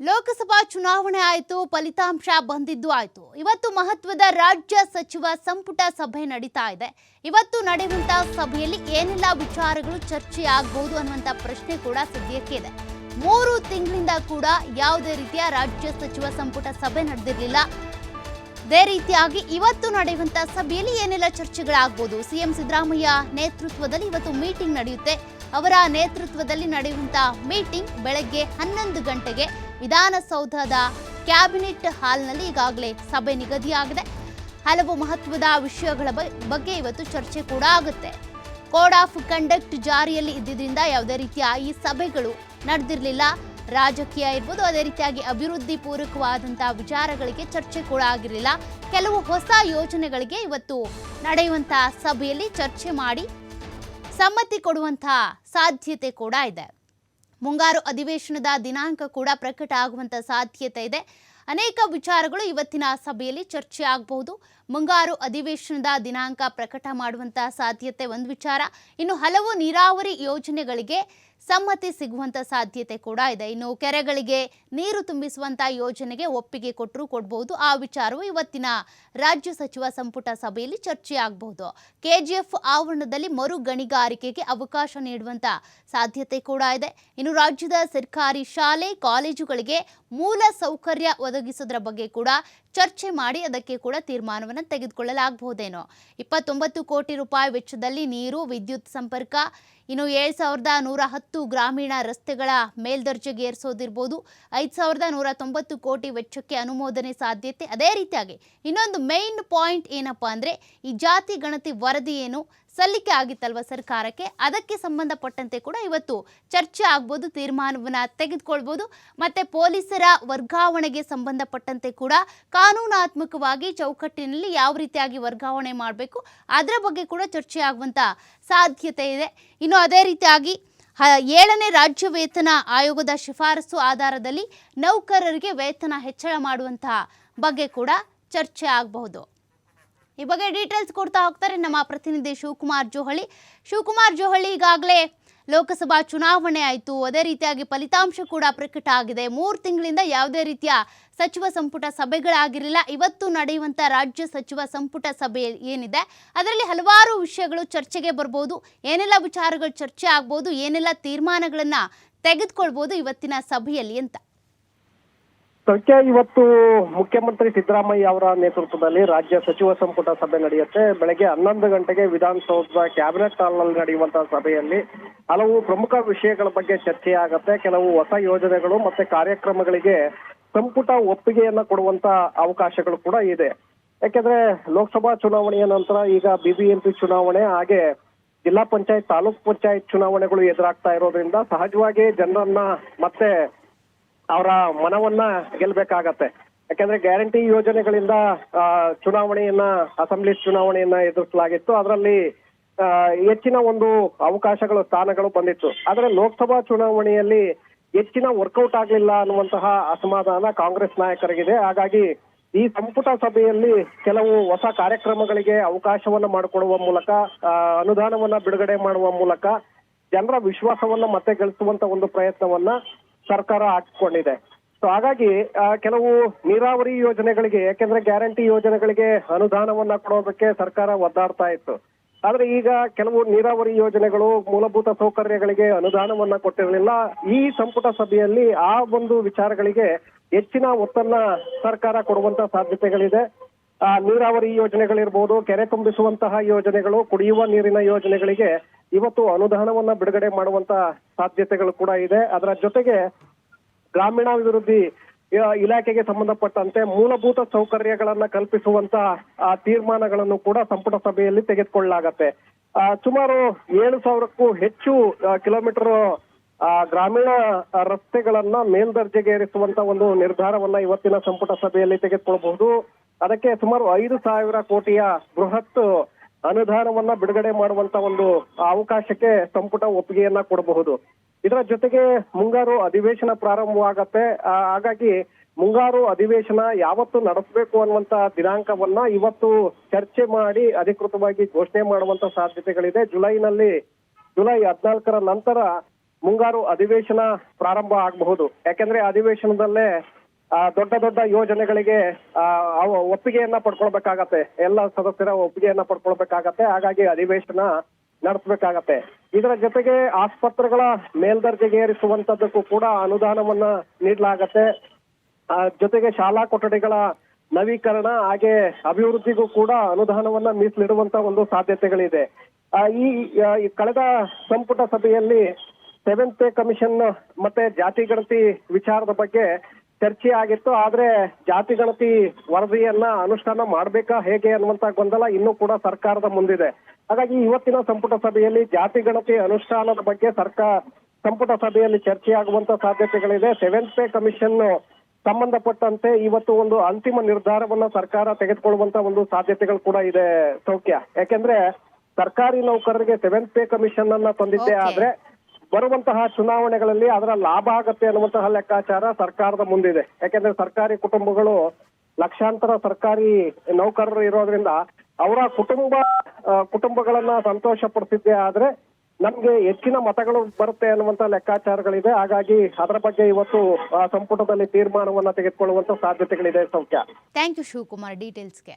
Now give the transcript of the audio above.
ಲೋಕಸಭಾ ಚುನಾವಣೆ ಆಯಿತು, ಫಲಿತಾಂಶ ಬಂದಿದ್ದು ಆಯಿತು. ಇವತ್ತು ಮಹತ್ವದ ರಾಜ್ಯ ಸಚಿವ ಸಂಪುಟ ಸಭೆ ನಡೀತಾ ಇದೆ. ಇವತ್ತು ನಡೆಯುವಂತಹ ಸಭೆಯಲ್ಲಿ ಏನೆಲ್ಲ ವಿಚಾರಗಳು ಚರ್ಚೆ ಆಗಬಹುದು ಅನ್ನುವಂತ ಪ್ರಶ್ನೆ ಕೂಡ ಸದ್ಯಕ್ಕೆ ಇದೆ. ಮೂರು ತಿಂಗಳಿಂದ ಕೂಡ ಯಾವುದೇ ರೀತಿಯ ರಾಜ್ಯ ಸಚಿವ ಸಂಪುಟ ಸಭೆ ನಡೆದಿರಲಿಲ್ಲ. ಅದೇ ರೀತಿಯಾಗಿ ಇವತ್ತು ನಡೆಯುವಂತಹ ಸಭೆಯಲ್ಲಿ ಏನೆಲ್ಲ ಚರ್ಚೆಗಳಾಗಬಹುದು ಸಿಎಂ ಸಿದ್ದರಾಮಯ್ಯ ನೇತೃತ್ವದಲ್ಲಿ ಇವತ್ತು ಮೀಟಿಂಗ್ ನಡೆಯುತ್ತೆ. ಅವರ ನೇತೃತ್ವದಲ್ಲಿ ನಡೆಯುವಂತಹ ಮೀಟಿಂಗ್ ಬೆಳಗ್ಗೆ ಹನ್ನೊಂದು ಗಂಟೆಗೆ ವಿಧಾನಸೌಧದ ಕ್ಯಾಬಿನೆಟ್ ಹಾಲ್ನಲ್ಲಿ ಈಗಾಗಲೇ ಸಭೆ ನಿಗದಿಯಾಗಿದೆ. ಹಲವು ಮಹತ್ವದ ವಿಷಯಗಳ ಬಗ್ಗೆ ಇವತ್ತು ಚರ್ಚೆ ಕೂಡ ಆಗುತ್ತೆ. ಕೋಡ್ ಆಫ್ ಕಂಡಕ್ಟ್ ಜಾರಿಯಲ್ಲಿ ಇದ್ದಿದ್ದರಿಂದ ಯಾವುದೇ ರೀತಿಯ ಈ ಸಭೆಗಳು ನಡೆದಿರಲಿಲ್ಲ. ರಾಜಕೀಯ ಇರ್ಬೋದು, ಅದೇ ರೀತಿಯಾಗಿ ಅಭಿವೃದ್ಧಿ ಪೂರಕವಾದಂತಹ ವಿಚಾರಗಳಿಗೆ ಚರ್ಚೆ ಕೂಡ ಆಗಿರಲಿಲ್ಲ. ಕೆಲವು ಹೊಸ ಯೋಜನೆಗಳಿಗೆ ಇವತ್ತು ನಡೆಯುವಂತಹ ಸಭೆಯಲ್ಲಿ ಚರ್ಚೆ ಮಾಡಿ ಸಮ್ಮತಿ ಕೊಡುವಂತಹ ಸಾಧ್ಯತೆ ಕೂಡ ಇದೆ. ಮುಂಗಾರು ಅಧಿವೇಶನದ ದಿನಾಂಕ ಕೂಡ ಪ್ರಕಟ ಆಗುವಂತ ಸಾಧ್ಯತೆ ಇದೆ. ಅನೇಕ ವಿಚಾರಗಳು ಇವತ್ತಿನ ಸಭೆಯಲ್ಲಿ ಚರ್ಚೆ ಆಗಬಹುದು. ಮುಂಗಾರು ಅಧಿವೇಶನದ ದಿನಾಂಕ ಪ್ರಕಟ ಮಾಡುವಂತಹ ಸಾಧ್ಯತೆ ಒಂದು ವಿಚಾರ. ಇನ್ನು ಹಲವು ನೀರಾವರಿ ಯೋಜನೆಗಳಿಗೆ ಸಮ್ಮತಿ ಸಿಗುವಂತ ಸಾಧ್ಯತೆ ಕೂಡ ಇದೆ. ಇನ್ನು ಕೆರೆಗಳಿಗೆ ನೀರು ತುಂಬಿಸುವಂತ ಯೋಜನೆಗೆ ಒಪ್ಪಿಗೆ ಕೊಟ್ಟರು ಕೊಡಬಹುದು ಆ ವಿಚಾರವು ಇವತ್ತಿನ ರಾಜ್ಯ ಸಚಿವ ಸಂಪುಟ ಸಭೆಯಲ್ಲಿ ಚರ್ಚೆ ಆಗಬಹುದು ಕೆಜಿಎಫ್ ಆವರಣದಲ್ಲಿ ಮರು ಗಣಿಗಾರಿಕೆಗೆ ಅವಕಾಶ ನೀಡುವಂತ ಸಾಧ್ಯತೆ ಕೂಡ ಇದೆ. ಇನ್ನು ರಾಜ್ಯದ ಸರ್ಕಾರಿ ಶಾಲೆ, ಕಾಲೇಜುಗಳಿಗೆ ಮೂಲ ಸೌಕರ್ಯ ಒದಗಿಸೋದ್ರ ಬಗ್ಗೆ ಕೂಡ ಚರ್ಚೆ ಮಾಡಿ ಅದಕ್ಕೆ ಕೂಡ ತೀರ್ಮಾನವನ್ನು ತೆಗೆದುಕೊಳ್ಳಲಾಗಬಹುದೇನೋ. ಇಪ್ಪತ್ತೊಂಬತ್ತು ಕೋಟಿ ರೂಪಾಯಿ ವೆಚ್ಚದಲ್ಲಿ ನೀರು, ವಿದ್ಯುತ್ ಸಂಪರ್ಕ, ಇನ್ನು ಏಳು ಸಾವಿರದ ನೂರ ಹತ್ತು ಗ್ರಾಮೀಣ ರಸ್ತೆಗಳ ಮೇಲ್ದರ್ಜೆಗೆ ಏರಿಸೋದಿರ್ಬೋದು. ಐದು ಸಾವಿರದ ನೂರ ತೊಂಬತ್ತು ಕೋಟಿ ವೆಚ್ಚಕ್ಕೆ ಅನುಮೋದನೆ ಸಾಧ್ಯತೆ ಅದೇ ರೀತಿಯಾಗಿ. ಇನ್ನೊಂದು ಮೇನ್ ಪಾಯಿಂಟ್ ಏನಪ್ಪಾ ಅಂದರೆ, ಈ ಜಾತಿ ಗಣತಿ ವರದಿ ಏನು? ಸಲ್ಲಿಕೆ ಆಗಿತ್ತಲ್ವ ಸರ್ಕಾರಕ್ಕೆ? ಅದಕ್ಕೆ ಸಂಬಂಧಪಟ್ಟಂತೆ ಕೂಡ ಇವತ್ತು ಚರ್ಚೆ ಆಗ್ಬೋದು, ತೀರ್ಮಾನವನ್ನು ತೆಗೆದುಕೊಳ್ಬೋದು, ಮತ್ತೆ ಪೊಲೀಸರ ವರ್ಗಾವಣೆಗೆ ಸಂಬಂಧಪಟ್ಟಂತೆ ಕೂಡ ಕಾನೂನಾತ್ಮಕವಾಗಿ ಚೌಕಟ್ಟಿನಲ್ಲಿ ಯಾವ ರೀತಿಯಾಗಿ ವರ್ಗಾವಣೆ ಮಾಡಬೇಕು, ಅದರ ಬಗ್ಗೆ ಕೂಡ ಚರ್ಚೆ ಆಗುವಂತ ಸಾಧ್ಯತೆ ಇದೆ. ಇನ್ನು ಅದೇ ರೀತಿಯಾಗಿ, ಹ- ಏಳನೇ ರಾಜ್ಯ ವೇತನ ಆಯೋಗದ ಶಿಫಾರಸು ಆಧಾರದಲ್ಲಿ ನೌಕರರಿಗೆ ವೇತನ ಹೆಚ್ಚಳ ಮಾಡುವಂತಹ ಬಗ್ಗೆ ಕೂಡ ಚರ್ಚೆ ಆಗಬಹುದು. ಈ ಬಗ್ಗೆ ಡೀಟೇಲ್ಸ್ ಕೊಡ್ತಾ ಹೋಗ್ತಾರೆ ನಮ್ಮ ಪ್ರತಿನಿಧಿ ಶಿವಕುಮಾರ್ ಜೋಹಳಿ. ಶಿವಕುಮಾರ್ ಜೋಹಳಿ, ಈಗಾಗಲೇ ಲೋಕಸಭಾ ಚುನಾವಣೆ ಆಯಿತು. ಅದೇ ರೀತಿಯಾಗಿ ಫಲಿತಾಂಶ ಕೂಡ ಪ್ರಕಟ ಆಗಿದೆ. ಮೂರು ತಿಂಗಳಿಂದ ಯಾವುದೇ ರೀತಿಯ ಸಚಿವ ಸಂಪುಟ ಸಭೆಗಳಾಗಿರಲಿಲ್ಲ. ಇವತ್ತು ನಡೆಯುವಂಥ ರಾಜ್ಯ ಸಚಿವ ಸಂಪುಟ ಸಭೆ ಏನಿದೆ, ಅದರಲ್ಲಿ ಹಲವಾರು ವಿಷಯಗಳು ಚರ್ಚೆಗೆ ಬರ್ಬೋದು. ಏನೆಲ್ಲ ವಿಚಾರಗಳು ಚರ್ಚೆ ಆಗ್ಬೋದು, ಏನೆಲ್ಲ ತೀರ್ಮಾನಗಳನ್ನು ತೆಗೆದುಕೊಳ್ಬೋದು ಇವತ್ತಿನ ಸಭೆಯಲ್ಲಿ ಅಂತ. ಸದ್ಯ ಇವತ್ತು ಮುಖ್ಯಮಂತ್ರಿ ಸಿದ್ದರಾಮಯ್ಯ ಅವರ ನೇತೃತ್ವದಲ್ಲಿ ರಾಜ್ಯ ಸಚಿವ ಸಂಪುಟ ಸಭೆ ನಡೆಯುತ್ತೆ. ಬೆಳಗ್ಗೆ ಹನ್ನೊಂದು ಗಂಟೆಗೆ ವಿಧಾನಸೌಧದ ಕ್ಯಾಬಿನೆಟ್ ಹಾಲ್ನಲ್ಲಿ ನಡೆಯುವಂತಹ ಸಭೆಯಲ್ಲಿ ಹಲವು ಪ್ರಮುಖ ವಿಷಯಗಳ ಬಗ್ಗೆ ಚರ್ಚೆ ಆಗತ್ತೆ ಕೆಲವು ಹೊಸ ಯೋಜನೆಗಳು ಮತ್ತೆ ಕಾರ್ಯಕ್ರಮಗಳಿಗೆ ಸಂಪುಟ ಒಪ್ಪಿಗೆಯನ್ನ ಕೊಡುವಂತ ಅವಕಾಶಗಳು ಕೂಡ ಇದೆ. ಯಾಕೆಂದ್ರೆ ಲೋಕಸಭಾ ಚುನಾವಣೆಯ ನಂತರ ಈಗ ಬಿಬಿಎಂಪಿ ಚುನಾವಣೆ ಹಾಗೆ ಜಿಲ್ಲಾ ಪಂಚಾಯತ್ ತಾಲೂಕ್ ಪಂಚಾಯತ್ ಚುನಾವಣೆಗಳು ಎದುರಾಗ್ತಾ ಇರೋದ್ರಿಂದ ಸಹಜವಾಗಿ ಜನರನ್ನ ಮತ್ತೆ ಅವರ ಮನವನ್ನ ಗೆಲ್ಬೇಕಾಗತ್ತೆ ಯಾಕಂದ್ರೆ ಗ್ಯಾರಂಟಿ ಯೋಜನೆಗಳಿಂದ ಚುನಾವಣೆಯನ್ನ, ಅಸೆಂಬ್ಲಿ ಚುನಾವಣೆಯನ್ನ ಎದುರಿಸಲಾಗಿತ್ತು. ಅದರಲ್ಲಿ ಹೆಚ್ಚಿನ ಒಂದು ಅವಕಾಶಗಳು, ಸ್ಥಾನಗಳು ಬಂದಿತ್ತು. ಆದ್ರೆ ಲೋಕಸಭಾ ಚುನಾವಣೆಯಲ್ಲಿ ಹೆಚ್ಚಿನ ವರ್ಕೌಟ್ ಆಗ್ಲಿಲ್ಲ ಅನ್ನುವಂತಹ ಅಸಮಾಧಾನ ಕಾಂಗ್ರೆಸ್ ನಾಯಕರಿಗಿದೆ. ಹಾಗಾಗಿ ಈ ಸಂಪುಟ ಸಭೆಯಲ್ಲಿ ಕೆಲವು ಹೊಸ ಕಾರ್ಯಕ್ರಮಗಳಿಗೆ ಅವಕಾಶವನ್ನ ಮಾಡಿಕೊಡುವ ಮೂಲಕ ಅನುದಾನವನ್ನ ಬಿಡುಗಡೆ ಮಾಡುವ ಮೂಲಕ ಜನರ ವಿಶ್ವಾಸವನ್ನ ಮತ್ತೆ ಗಳಿಸುವಂತ ಒಂದು ಪ್ರಯತ್ನವನ್ನ ಸರ್ಕಾರ ಹಾಕಿಕೊಂಡಿದೆ. ಸೊ ಹಾಗಾಗಿ ಕೆಲವು ನೀರಾವರಿ ಯೋಜನೆಗಳಿಗೆ, ಯಾಕೆಂದ್ರೆ ಗ್ಯಾರಂಟಿ ಯೋಜನೆಗಳಿಗೆ ಅನುದಾನವನ್ನ ಕೊಡೋದಕ್ಕೆ ಸರ್ಕಾರ ಒದ್ದಾಡ್ತಾ ಇತ್ತು. ಆದ್ರೆ ಈಗ ಕೆಲವು ನೀರಾವರಿ ಯೋಜನೆಗಳು ಮೂಲಭೂತ ಸೌಕರ್ಯಗಳಿಗೆ ಅನುದಾನವನ್ನ ಕೊಟ್ಟಿರಲಿಲ್ಲ. ಈ ಸಂಪುಟ ಸಭೆಯಲ್ಲಿ ಆ ಒಂದು ವಿಚಾರಗಳಿಗೆ ಹೆಚ್ಚಿನ ಒತ್ತನ್ನ ಸರ್ಕಾರ ಕೊಡುವಂತ ಸಾಧ್ಯತೆಗಳಿದೆ. ಆ, ನೀರಾವರಿ ಯೋಜನೆಗಳಿರ್ಬೋದು, ಕೆರೆ ತುಂಬಿಸುವಂತಹ ಯೋಜನೆಗಳು, ಕುಡಿಯುವ ನೀರಿನ ಯೋಜನೆಗಳಿಗೆ ಇವತ್ತು ಅನುದಾನವನ್ನ ಬಿಡುಗಡೆ ಮಾಡುವಂತ ಸಾಧ್ಯತೆಗಳು ಕೂಡ ಇದೆ. ಅದರ ಜೊತೆಗೆ ಗ್ರಾಮೀಣಾಭಿವೃದ್ಧಿ ಇಲಾಖೆಗೆ ಸಂಬಂಧಪಟ್ಟಂತೆ ಮೂಲಭೂತ ಸೌಕರ್ಯಗಳನ್ನ ಕಲ್ಪಿಸುವಂತ ತೀರ್ಮಾನಗಳನ್ನು ಕೂಡ ಸಂಪುಟ ಸಭೆಯಲ್ಲಿ ತೆಗೆದುಕೊಳ್ಳಲಾಗತ್ತೆ. ಆ, ಸುಮಾರು ಏಳು ಸಾವಿರಕ್ಕೂ ಹೆಚ್ಚು ಕಿಲೋಮೀಟರ್ ಗ್ರಾಮೀಣ ರಸ್ತೆಗಳನ್ನ ಮೇಲ್ದರ್ಜೆಗೆ ಏರಿಸುವಂತ ಒಂದು ನಿರ್ಧಾರವನ್ನ ಇವತ್ತಿನ ಸಂಪುಟ ಸಭೆಯಲ್ಲಿ ತೆಗೆದುಕೊಳ್ಳಬಹುದು ಅದಕ್ಕೆ ಸುಮಾರು ಐದು ಸಾವಿರ ಕೋಟಿಯ ಬೃಹತ್ ಅನುದಾನವನ್ನ ಬಿಡುಗಡೆ ಮಾಡುವಂತ ಒಂದು ಅವಕಾಶಕ್ಕೆ ಸಂಪುಟ ಒಪ್ಪಿಗೆಯನ್ನ ಕೊಡಬಹುದು. ಇದರ ಜೊತೆಗೆ ಮುಂಗಾರು ಅಧಿವೇಶನ ಪ್ರಾರಂಭವಾಗತ್ತೆ. ಹಾಗಾಗಿ ಮುಂಗಾರು ಅಧಿವೇಶನ ಯಾವತ್ತು ನಡೆಸಬೇಕು ಅನ್ನುವಂತ ದಿನಾಂಕವನ್ನ ಇವತ್ತು ಚರ್ಚೆ ಮಾಡಿ ಅಧಿಕೃತವಾಗಿ ಘೋಷಣೆ ಮಾಡುವಂತ ಸಾಧ್ಯತೆಗಳಿದೆ. ಜುಲೈನಲ್ಲಿ, ಜುಲೈ ಹದಿನಾಲ್ಕರ ನಂತರ ಮುಂಗಾರು ಅಧಿವೇಶನ ಪ್ರಾರಂಭ ಆಗಬಹುದು. ಯಾಕೆಂದ್ರೆ ಅಧಿವೇಶನದಲ್ಲೇ ದೊಡ್ಡ ದೊಡ್ಡ ಯೋಜನೆಗಳಿಗೆ ಒಪ್ಪಿಗೆಯನ್ನ ಪಡ್ಕೊಳ್ಬೇಕಾಗತ್ತೆ. ಎಲ್ಲ ಸದಸ್ಯರ ಒಪ್ಪಿಗೆಯನ್ನ ಪಡ್ಕೊಳ್ಬೇಕಾಗತ್ತೆ. ಹಾಗಾಗಿ ಅಧಿವೇಶನ ನಡೆಸಬೇಕಾಗತ್ತೆ. ಇದರ ಜೊತೆಗೆ ಆಸ್ಪತ್ರೆಗಳ ಮೇಲ್ದರ್ಜೆಗೆ ಏರಿಸುವಂತದ್ದಕ್ಕೂ ಕೂಡ ಅನುದಾನವನ್ನ ನೀಡಲಾಗತ್ತೆ. ಜೊತೆಗೆ ಶಾಲಾ ಕೊಠಡಿಗಳ ನವೀಕರಣ ಹಾಗೆ ಅಭಿವೃದ್ಧಿಗೂ ಕೂಡ ಅನುದಾನವನ್ನ ಮೀಸಲಿಡುವಂತ ಒಂದು ಸಾಧ್ಯತೆಗಳಿದೆ. ಈ ಕಳೆದ ಸಂಪುಟ ಸಭೆಯಲ್ಲಿ ಸೆವೆಂತ್ ಕಮಿಷನ್ ಮತ್ತೆ ಜಾತಿ ಗಣತಿ ವಿಚಾರದ ಬಗ್ಗೆ ಚರ್ಚೆ ಆಗಿತ್ತು ಆದ್ರೆ ಜಾತಿ ಗಣತಿ ವರದಿಯನ್ನ ಅನುಷ್ಠಾನ ಮಾಡ್ಬೇಕಾ ಹೇಗೆ ಅನ್ನುವಂತ ಗೊಂದಲ ಇನ್ನೂ ಕೂಡ ಸರ್ಕಾರದ ಮುಂದಿದೆ. ಹಾಗಾಗಿ ಇವತ್ತಿನ ಸಂಪುಟ ಸಭೆಯಲ್ಲಿ ಜಾತಿ ಗಣತಿ ಅನುಷ್ಠಾನದ ಬಗ್ಗೆ ಸರ್ಕಾರ ಸಂಪುಟ ಸಭೆಯಲ್ಲಿ ಚರ್ಚೆ ಆಗುವಂತ ಸಾಧ್ಯತೆಗಳಿದೆ. ಸೆವೆಂತ್ ಪೇ ಕಮಿಷನ್ ಸಂಬಂಧಪಟ್ಟಂತೆ ಇವತ್ತು ಒಂದು ಅಂತಿಮ ನಿರ್ಧಾರವನ್ನ ಸರ್ಕಾರ ತೆಗೆದುಕೊಳ್ಳುವಂತ ಒಂದು ಸಾಧ್ಯತೆಗಳು ಕೂಡ ಇದೆ ಸೌಖ್ಯ. ಯಾಕೆಂದ್ರೆ ಸರ್ಕಾರಿ ನೌಕರರಿಗೆ ಸೆವೆಂತ್ ಪೇ ಕಮಿಷನ್ ಅನ್ನ ತಂದಿದ್ದೇ ಆದ್ರೆ ಬರುವಂತಹ ಚುನಾವಣೆಗಳಲ್ಲಿ ಅದರ ಲಾಭ ಆಗತ್ತೆ ಅನ್ನುವಂತಹ ಲೆಕ್ಕಾಚಾರ ಸರ್ಕಾರದ ಮುಂದಿದೆ. ಯಾಕೆಂದ್ರೆ ಸರ್ಕಾರಿ ಕುಟುಂಬಗಳು ಲಕ್ಷಾಂತರ ಸರ್ಕಾರಿ ನೌಕರರು ಇರೋದ್ರಿಂದ ಅವರ ಕುಟುಂಬ ಕುಟುಂಬಗಳನ್ನ ಸಂತೋಷ ಪಡಿಸಿದ್ದೆ ಆದ್ರೆ ನಮ್ಗೆ ಹೆಚ್ಚಿನ ಮತಗಳು ಬರುತ್ತೆ ಅನ್ನುವಂತ ಲೆಕ್ಕಾಚಾರಗಳಿದೆ. ಹಾಗಾಗಿ ಅದರ ಬಗ್ಗೆ ಇವತ್ತು ಸಂಪುಟದಲ್ಲಿ ತೀರ್ಮಾನವನ್ನ ತೆಗೆದುಕೊಳ್ಳುವಂತ ಸಾಧ್ಯತೆಗಳಿದೆ ಸೌಖ್ಯ. Thank you Shivakumar. ಡೀಟೇಲ್ಸ್ಗೆ